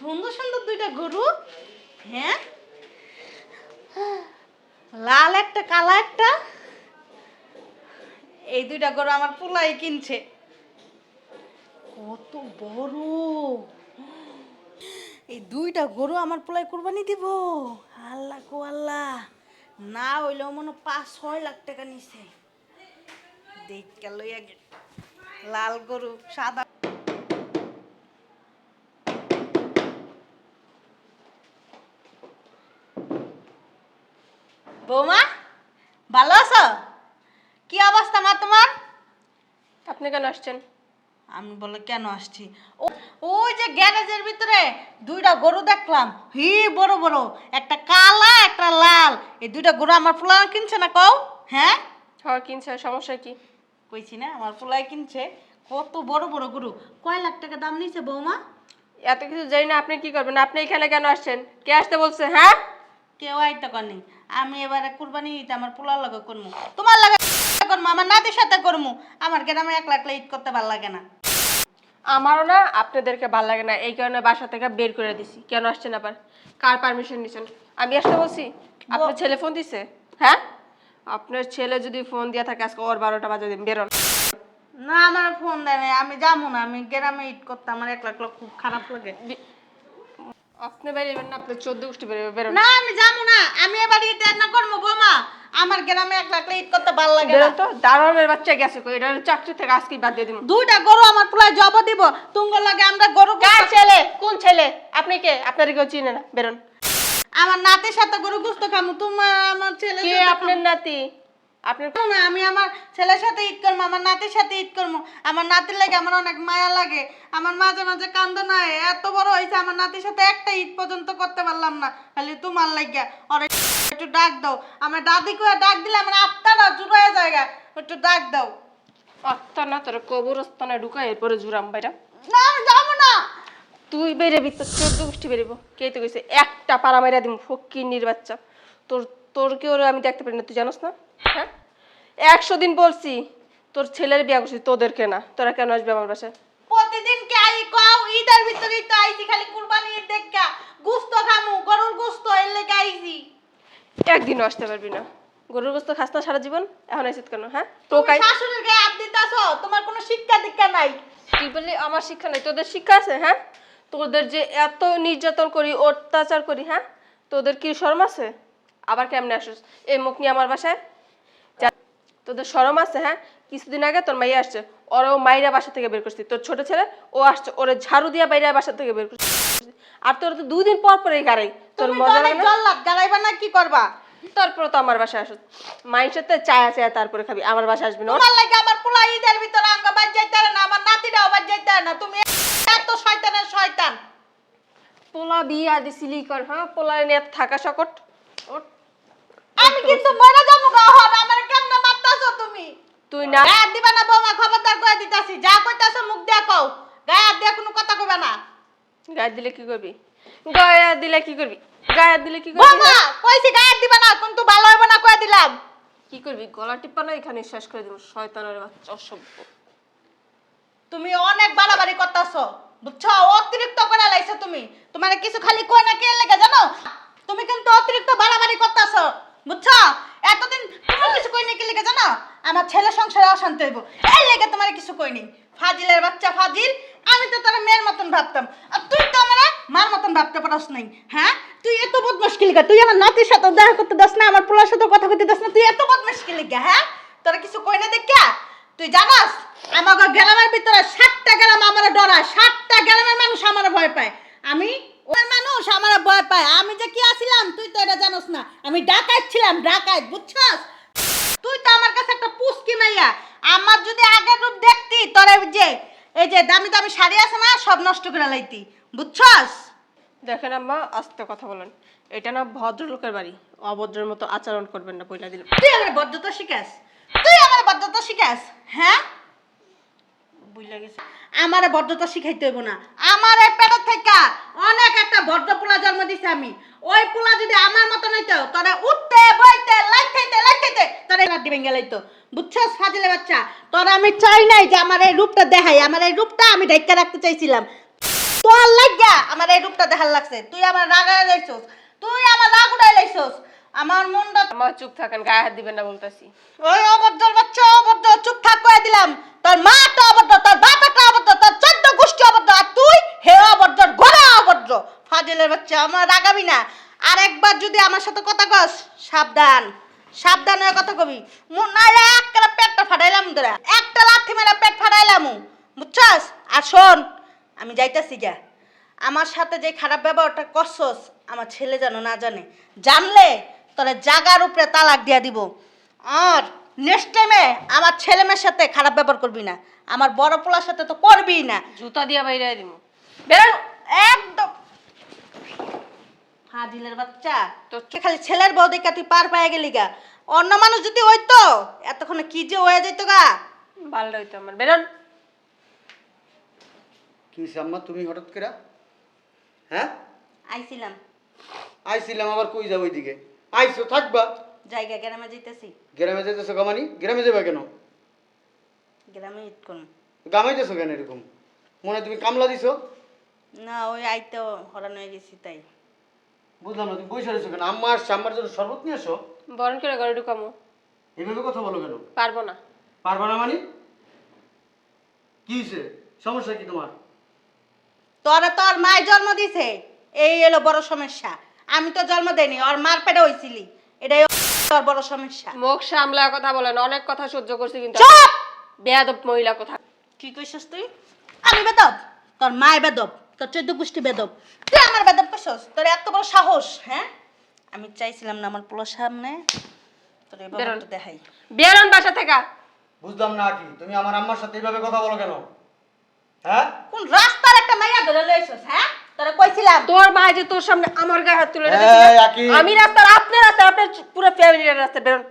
সুন্দর সুন্দর দুইটা গরু হ্যাঁ? লাল একটা, কালা একটা। এই দুইটা গরু আমার পোলাই কিনছে। কত বড়। এই দুইটা গরু আমার পোলাই কোরবানি দিব। আল্লাহ কো আল্লাহ। না হইলেও মনে পাঁচ, ছয় লাখ টাকা নিছে। দেখ লইয়া লাল গরু, সাদা বৌমা ভালো আছো? কি অবস্থা মা তোমার? আপনি কেন আসছেন? আমি বলে কেন আসছি? ওই যে গ্যারেজের ভিতরে দুইটা গরু দেখলাম। হি বড় বড়। একটা কালা একটা লাল। এই দুইটা গরু আমার পোলা কিনছে না কও? হ্যাঁ? হ্যাঁ কিনছে। সমস্যা কি? কইছি না আমার পোলাই কিনছে। কত বড় বড় গরু। কয় লাখ টাকা দাম নিছে বৌমা? এত কিছু জানি না আপনি কি করবেন? আপনি এখানে কেন আসছেন? কে আসতে বলছে হ্যাঁ? কেউ আইতে করেনি। আমি এবারে কুরবানি ঈদ আমার পোলার লগে করব তোমার লাগে করব আমার নাতির সাথে করব আমার গ্রামে একলা একলা ঈদ করতে ভালো লাগে না। আমারও না আপনাদেরকে ভালো লাগে না এই কারণে বাসা থেকে বের করে দিছি। কেন আসছেন আবার? কার পারমিশন নিছেন? আমি আসতে বলছি। আপনার ছেলে ফোন দিছে? হ্যাঁ? আপনার ছেলে যদি ফোন দিয়ে থাকে আজকে ওর বারোটা বাজে দিন বেরোন। না আমার ফোন দেয় নাই, আমি যাব না আমি গ্রামে ইট করতে আমার একলা একলা খুব খারাপ লাগে। আপনি বেরিয়েবেন না আপনার চোদ্দ গোষ্ঠী বেরোন। না আমি যাব না। আমি না করব বৌমা। আমার গ্রামে একলা একলা ঈদ করতে ভালো লাগে না। তো দারোয়ানের বাচ্চা গেছে কই? এটা চাকরি থেকে আজকে বাদ দিয়ে দিব দুইটা গরু আমার পোলায় জব দিব। তুঙ্গ লাগে আমরা গরু কার ছেলে? কোন ছেলে? আপনি কে? আপনার কেউ চিনে না। বেরোন। আমার নাতির সাথে গরু গুস্ত খামু। তোমার আমার ছেলে কে আপনার নাতি? আপনার না আমি আমার ছেলের সাথে ঈদ করব আমার নাতির সাথে ঈদ করব। আমার নাতির লাগে আমার অনেক মায়া লাগে। আমার মাঝে মাঝে কান্দ নাই এত বড় হয়েছে আমার নাতির সাথে একটা ঈদ পর্যন্ত করতে পারলাম না। খালি তোমার লাগিয়া ওর একটু ডাক দাও। আমার দাদি করে ডাক দিলে আমার আত্মাটা জুড়ে জায়গা একটু ডাক দাও। আত্মা না তোর কবরস্থানে ঢুকা এরপরে জুরাম বাইরা। না আমি যাব না। তুই বেরেবি তোর চোদ্দ গোষ্ঠী বেরেবো কে তো কইছে একটা পাড়া মাইরা দিম ফকির বাচ্চা। তোর তোর কেউ আমি দেখতে পারি না তুই জানোস না? হ্যাঁ? একশো দিন বলছি তোর ছেলের বিয়া করছি তোদেরকে না। তোরা কেন আসবে আমার বাসায়? প্রতিদিন কে আই কও? ঈদের ভিতরেই তো আইছি খালি কুরবানি ঈদ দেখা। গুস্ত খামু গরুর গুস্ত এর লেগে আইছি। একদিনও আসতে পারবি না। গরুর গোস্ত খাস না সারা জীবন? এখন আইসিত কেন হ্যাঁ? টোকাই শাশুড়ির গায়ে হাত দিতাছো? তোমার কোনো শিক্ষা দীক্ষা নাই। তুই বললি আমার শিক্ষা নেই তোদের শিক্ষা আছে হ্যাঁ? তোদের যে এত নির্যাতন করি অত্যাচার করি হ্যাঁ? তোদের কি শরম আছে? আবার কেমনে আসিস? এই মুখ নিয়ে আমার বাসায় তোদের শরম আছে হ্যাঁ? কিছুদিন আগে তোর মাইয়া আসছে ওরাও মাইরা বাসা থেকে বের করছি। তোর ছোট ছেলে ও আসছে ওরে ঝাড়ু দিয়া বাইরে বাসা থেকে বের করছি। আর তোর তো দুদিন পর পরেই গাড়াই তোর মজা লাগে না? জল্লাদ গালাইবা না কি করবা? তারপরে তো আমার বাসায় আসো মায়ের সাথে চায়া চায়া তারপরে খাবি আমার বাসায় আসবি না। তোমার লাগে আমার পোলা ঈদের ভিতরে আঙ্গ বাজ যাইতে পারে না আমার নাতিটাও বাজ যাইতে পারে না। তুমি এত শয়তানের শয়তান। পোলা বিয়া দিছিলি কর হ্যাঁ? পোলা নিয়ে থাকা সকট। আমি কিন্তু মরে যাব গা হন আমার কেমনে মারতাছো তুমি তুই না গায়ে হাত দিবা না বৌমা খবরদার করে দিতাছি। যা কইতাছো মুখ দিয়া কও। গায়ে হাত দিয়া কোনো কথা কইবা না। গায়ে দিলে কি করবি? গায়ে হাত দিলে কি করবি? গায়ে হাত দিলে কি করবি? বৌমা কইছি গায়ে হাত দিবা না কিন্তু ভালো হইব না কই দিলাম। কি করবি? গলা টিপা না এখানে শেষ করে দিব শয়তানের বাচ্চা অসভ্য। তুমি অনেক বাড়াবাড়ি করতেছো বুঝছ? অতিরিক্ত করে লাইছো তুমি। তোমার কিছু খালি কই না কে লেগে জানো? তুমি কিন্তু অতিরিক্ত বাড়াবাড়ি করতেছো বুঝছ? এতদিন তুমি কিছু কই না কি লেগে জানো? আমার ছেলে সংসারে অশান্তি হইব। এই লেগে তোমার কিছু কই নি ফাজিলের বাচ্চা ফাজিল, আমি তো তোর মেয়ের মতন ভাবতাম। আর তুই তো আমার মার মতন ভাবতে পারস নাই হ্যাঁ? তুই এত বদ মুশকিল তুই আমার নাতির সাথে দেখা করতে দাস না, আমার পোলার সাথে কথা কইতে দাস না, তুই এত বদ মুশকিল হ্যাঁ? তোরা কিছু কই না দেখা তুই জানাস আমাকে গ্রামের ভিতরে ষাটটা গ্রাম আমার ডরায় ষাটটা গ্রামের মানুষ আমার ভয় পায়। আমি ওই মানুষ আমার ভয় পায়। আমি যে কি আছিলাম, তুই তো এটা জানোস না। আমি ডাকাত ছিলাম, ডাকাত, বুঝছস? তুই তো আমার কাছে একটা পুষ্কি মাইয়া। আমার যদি আগের রূপ দেখতি তোর যে এই যে দামি দামি শাড়ি আছে না সব নষ্ট করে লাইতি। বুঝছস? দেখেন আম্মা আস্তে কথা বলেন। এটা না ভদ্রলোকের বাড়ি। অভদ্রের মতো আচরণ করবেন না পয়লা দিল তুই আমার ভদ্রতা শিখাস। তুই আমার ভদ্রতা শিখাস হ্যাঁ? আমারে ভদ্রতা শিখাইতে হইব না। আমার এই পেটের থেকে অনেক একটা ভদ্র পোলা জন্ম দিছে আমি। ওই পোলা যদি আমার মতো নইতো তোরে উঠতে, বইতে লাইতে লাইতে তোরে লাড্ডি ভেঙে লাইতো। বুঝছস বাচ্চা? তোর আমি চাই নাই যে আমার এই রূপটা দেখাই। আমার এই রূপটা আমি ঢেকে রাখতে চাইছিলাম। তোর লাগিয়া আমার এই রূপটা দেখার লাগছে। তুই আমার রাগায় তুই আমার রাগ উড়াই লাইছস। আমার মনটা আমার চুপ থাকেন গায়ে হাত দিবেন না বলতেছি। ওই অভদ্র বাচ্চা অভদ্র চুপ থাক করে দিলাম। তোর মা তো অভদ্র তোর বাপ একটা অভদ্র তোর চোদ্দ গোষ্ঠী অভদ্র আর তুই হে অভদ্র ঘোড়া অভদ্র। ফাজিলের বাচ্চা আমার রাগাবি না। আর একবার যদি আমার সাথে কথা কস সাবধান। সাবধান হয়ে কথা কবি। নাইলে একটা পেটটা ফাটাইলাম তোরা। একটা লাথি মেরে পেট ফাটাইলাম। বুঝছস? আর শোন আমি যাইতাছি যা আমার সাথে যে খারাপ ব্যবহারটা করছস আমার ছেলে যেন না জানে। জানলে তোরে জাগার উপরে তালাক দিয়া দিব। আর নেক্সট টাইমে আমার ছেলে মেয়ের সাথে খারাপ ব্যবহার করবি না। আমার বড় পোলার সাথে তো করবি না। জুতা দিয়া বাইরে দিব বেরোন একদম। হাজিলের বাচ্চা। তো- তোর খালি ছেলের বউ দেখা তুই পার পায়ে গেলি গা? অন্য মানুষ যদি হইতো এতক্ষণে কি যে হয়ে যেত গা? ভালো হইতো আমার। বেরোন কি আম্মা তুমি হঠাৎ করে হ্যাঁ? আইছিলাম। আইছিলাম আবার কই যাব ওইদিকে? আইসো থাকবা। জায়গা গ্রামে যাইতেছি। গ্রামে যেতেছো গামানি গ্রামে যাবা কেন? গ্রামে ঈদ করুন গামে যেছো কেন এরকম? মনে তুমি কামলা দিছো? না ওই আইতে হরান হয়ে গেছি তাই। বুঝলাম না তুমি বসে রয়েছো কেন? আম্মা আসছে আম্মার জন্য শরবত নিয়ে আসো। বরণ করে ঘরে ঢুকামো। এভাবে কথা বলো কেন? পারব না। পারবা না মানে? কি হয়েছে সমস্যা কি তোমার? তোরা তোর মায় জন্ম দিছে। এই এলো বড় সমস্যা। আমি তো জন্ম দেইনি ওর মার পেটে হইছিলি। এটাই তোর বড় সমস্যা। মুখ সামলা কথা বলেন অনেক কথা সহ্য করছি কিন্তু চুপ! বেয়াদব মহিলা কথা। কি কইছস তুই? আমি বেদব। তোর মায় বেদব তোর চোদ্দ গোষ্ঠী বেদব। তুই আমার বেদব কইছস? তোর এত বড় সাহস হ্যাঁ? আমি চাইছিলাম না আমার পোলার সামনে তোর এই বেরোন। দেখাই। বেরোন বাসা থেকে। বুঝলাম না কি তুমি আমার আম্মার সাথে এইভাবে কথা বলো কেন? হ্যাঁ? কোন রাস্তার একটা মাইয়া ধরে লইছস হ্যাঁ? তোরা কইছিলাম তোর মা যে তোর সামনে আমার গায়ে হাত তুলে। আমি রাস্তার আপনার রাস্তা আপনার পুরো ফ্যামিলির রাস্তা বেরোন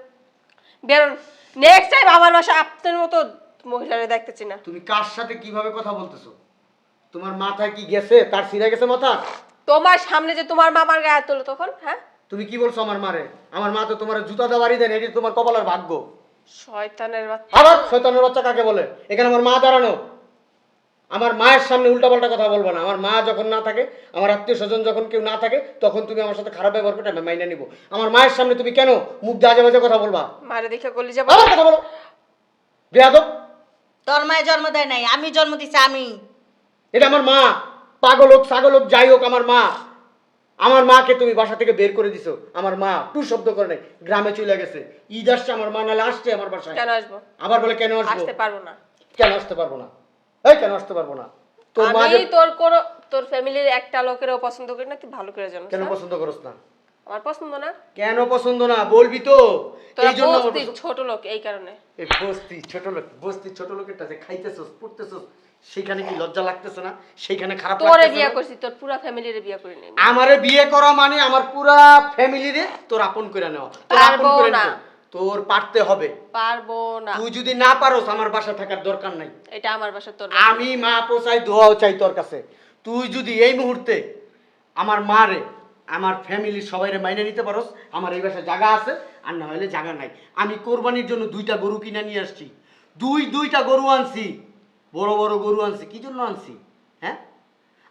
বেরোন। নেক্সট টাইম আমার বাসা আপনার মতো মহিলারে দেখতেছি না। তুমি কার সাথে কীভাবে কথা বলতেছো? তোমার মাথায় কি গেছে? তার সিরা গেছে মাথা? তোমার সামনে যে তোমার মা আমার গায়ে হাত তুলো তখন হ্যাঁ? তুমি কি বলছো আমার মারে? আমার মা তো তোমার জুতা দেওয়ারই দেন এটি তোমার কপালের ভাগ্য। শয়তানের বাচ্চা। আবার শৈতানের বাচ্চা কাকে বলে? এখানে আমার মা দাঁড়ানো। আমার মায়ের সামনে উল্টাপাল্টা কথা বলব না। আমার মা যখন না থাকে আমার আত্মীয় স্বজন যখন কেউ না থাকে তখন তুমি আমার সাথে খারাপ ব্যবহার করতে আমি মাইনে নিব। আমার মায়ের সামনে তুমি কেন মুখ দিয়ে আজে বাজে কথা বলবা? মারে দেখে করলি যাব আবার কথা বলো। বেয়াদব। তোর মায়ের জন্ম দেয় নাই আমি জন্ম দিছি আমি। এটা আমার মা। পাগল হোক ছাগল হোক যাই হোক আমার মা। আমার মাকে তুমি বাসা থেকে বের করে দিছো। আমার মা টু শব্দ করে নাই গ্রামে চলে গেছে। ঈদ আসছে আমার মা নালে আসছে আমার বাসায়। কেন আসব? আবার বলে কেন আসব? আসতে পারব না। কেন আসতে পারব না? এই কেন আসতে পারব না? তোর মা আমি যে- তোর কোন তোর ফ্যামিলির একটা লোকেরও পছন্দ করি না তুই ভালো করে কেন পছন্দ করস না? আমার পছন্দ না। কেন পছন্দ না? বলবি তো। তোরা এই জন্য আমার বস্তির পছন্দ- ছোট লোক এই কারণে। এই বস্তি ছোট লোক বস্তি ছোট লোকেরটা যে খাইতেছস পড়তেছস সেখানে কি লজ্জা লাগতেছে না? সেইখানে খারাপ তোরে লাগতেছে বিয়া না? করছি তোর পুরা ফ্যামিলির বিয়া করি নাই আমারে বিয়ে করা মানে আমার পুরা ফ্যামিলিরে তোর আপন করে নেওয়া। তোর আপন পারব করে না। নিতে। তোর পারতে হবে। পারব না। তুই যদি না পারোস আমার বাসা থাকার দরকার নাই। এটা আমার বাসা তোর আমি মা পোষাই দোয়াও চাই তোর কাছে। তুই যদি এই মুহূর্তে আমার মা রে আমার ফ্যামিলির সবাই মাইনে নিতে পারোস আমার এই বাসায় জায়গা আছে আর না হলে জায়গা নাই। আমি কোরবানির জন্য দুইটা গরু কিনে নিয়ে আসছি। দুই দুইটা গরু আনছি। বড় বড় গরু আনছি। কি জন্য আনছি? হ্যাঁ?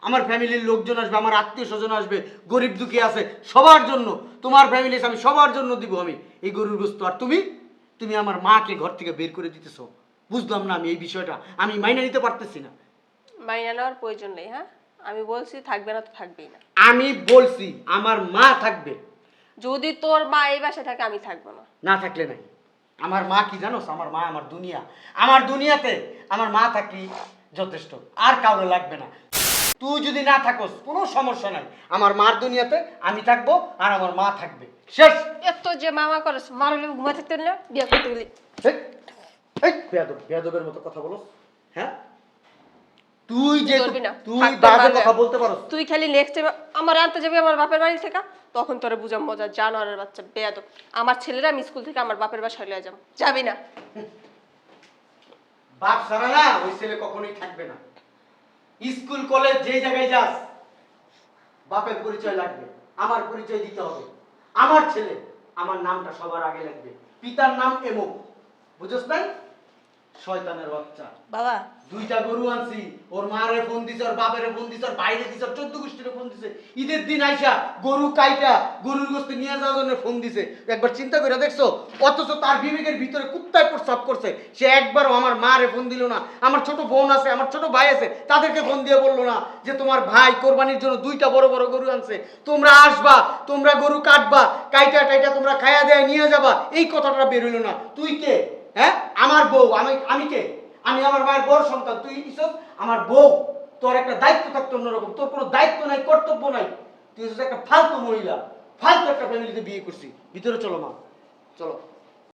আমার ফ্যামিলির লোকজন আসবে আমার আত্মীয় স্বজন আসবে গরিব দুঃখী আছে সবার জন্য। তোমার ফ্যামিলি আমি সবার জন্য দিব আমি। এই গরুর গোস্ত। আর তুমি? তুমি আমার মাকে ঘর থেকে বের করে দিতেছো। বুঝলাম না আমি এই বিষয়টা। আমি মাইনে নিতে পারতেছি না। মাইনা নেওয়ার প্রয়োজন নেই হ্যাঁ? আমি বলছি থাকবে না তো থাকবেই না। আমি বলছি আমার মা থাকবে। যদি তোর মা এই বাসায় থাকে আমি থাকব না। না থাকলে নাই। আমার মা কি জানোস? আমার মা আমার দুনিয়া। আমার দুনিয়াতে আমার মা থাকলেই যথেষ্ট। আর কাউরে লাগবে না। তুই যদি না থাকোস কোনো সমস্যা নাই। আমার মার দুনিয়াতে আমি থাকব আর আমার মা থাকবে। শেষ। এত যে মামা করে মারলে ঘুমা থাকতে না বিয়া করতে গেলি এই, বেয়াদব বেয়াদবের মতো কথা বলো হ্যাঁ? তুই যে না। তুই বাজে কথা বলতে পারো তুই খালি নেক্সট টাইম আমার আনতে যাবি আমার বাপের বাড়ি থেকে তখন তোরে বুঝাম মজা জানোয়ারের বাচ্চা বেয়াদব। আমার ছেলেরা আমি স্কুল থেকে আমার বাপের বাসায় লিয়ে যাব। যাবি না। বাপ সারা না ওই ছেলে কখনোই থাকবে না। স্কুল, কলেজ, যে জায়গায় যাস, বাপের পরিচয় লাগবে, আমার পরিচয় দিতে হবে। আমার ছেলে, আমার নামটা সবার আগে লাগবে। পিতার নাম এমো। বুঝোস নাই? শয়তানের বাচ্চা। বাবা। দুইটা গরু আনছি ওর মারে ফোন দিছে ওর বাপেরে ফোন দিছে ওর বাইরে দিছে ওর চোদ্দ গোষ্ঠীরে ফোন দিছে। ঈদের দিন আইসা গরু কাইটা গরুর গোস্ত নিয়ে যাওয়ার জন্য ফোন দিছে। একবার চিন্তা করে দেখছ? অথচ তার বিবেকের ভিতরে কুত্তায় প্রস্তাব করছে। সে একবারও আমার মারে ফোন দিল না। আমার ছোট বোন আছে আমার ছোট ভাই আছে তাদেরকে ফোন দিয়ে বলল না যে তোমার ভাই কোরবানির জন্য দুইটা বড় বড় গরু আনছে। তোমরা আসবা তোমরা গরু কাটবা কাইটা টাইটা তোমরা খায়া দেয়া নিয়ে যাবা। এই কথাটা বেরোলো না। তুই কে? হ্যাঁ? আমার বউ, আমি আমি কে? আমি আমার মায়ের বড় সন্তান, তুই ইসব আমার বউ, তোর একটা দায়িত্ব থাকতো অন্যরকম, তোর কোনো দায়িত্ব নাই, কর্তব্য নাই। তুই একটা ফালতু মহিলা, ফালতু একটা ফ্যামিলিতে বিয়ে করছি ভিতরে চলো মা, চলো।